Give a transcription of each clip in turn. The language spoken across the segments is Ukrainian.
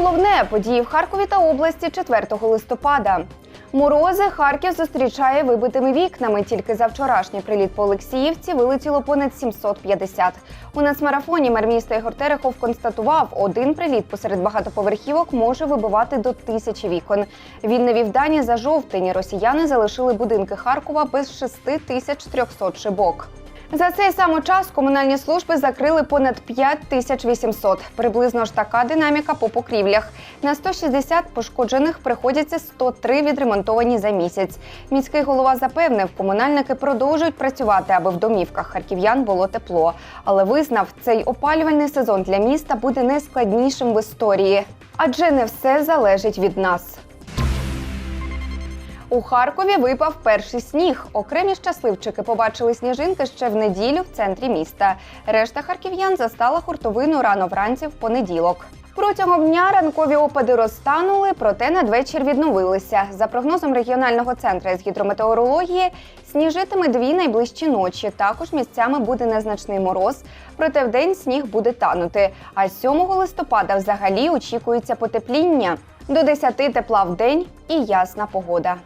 головне події в Харкові та області 4 листопада. Морози Харків зустрічає вибитими вікнами. Тільки за вчорашній приліт по Олексіївці вилетіло понад 750. У нацмарафоні мер міста Ігор Терехов констатував, один приліт посеред багатоповерхівок може вибивати до тисячі вікон. Він навів дані за жовтень. Росіяни залишили будинки Харкова без 6300 шибок. За цей самий час комунальні служби закрили понад 5800. Приблизно ж така динаміка по покрівлях. На 160 пошкоджених приходяться 103 відремонтовані за місяць. Міський голова запевнив, комунальники продовжують працювати, аби в домівках харків'ян було тепло. Але визнав, цей опалювальний сезон для міста буде найскладнішим в історії, адже не все залежить від нас. У Харкові випав перший сніг. Окремі щасливчики побачили сніжинки ще в неділю в центрі міста. Решта харків'ян застала хуртовину рано вранці в понеділок. Протягом дня ранкові опади розтанули, проте надвечір відновилися. За прогнозом регіонального центру з гідрометеорології, сніжитиме дві найближчі ночі. Також місцями буде незначний мороз, проте вдень сніг буде танути. А 7 листопада взагалі очікується потепління. До 10 тепла в день і ясна погода.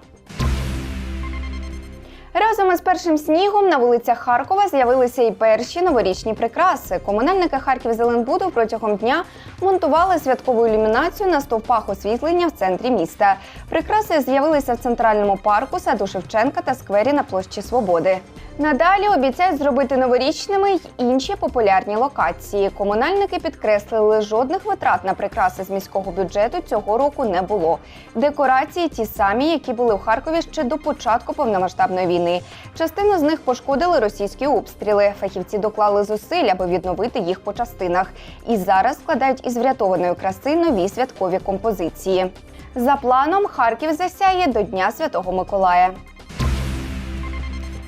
Разом із першим снігом на вулицях Харкова з'явилися і перші новорічні прикраси. Комунальники Харків Зеленбуду протягом дня монтували святкову ілюмінацію на стовпах освітлення в центрі міста. Прикраси з'явилися в центральному парку, саду Шевченка та сквері на площі Свободи. Надалі обіцяють зробити новорічними й інші популярні локації. Комунальники підкреслили, жодних витрат на прикраси з міського бюджету цього року не було. Декорації ті самі, які були у Харкові ще до початку повномасштабної війни. Частину з них пошкодили російські обстріли. Фахівці доклали зусиль, аби відновити їх по частинах. І зараз складають із врятованої краси нові святкові композиції. За планом Харків засяє до Дня Святого Миколая.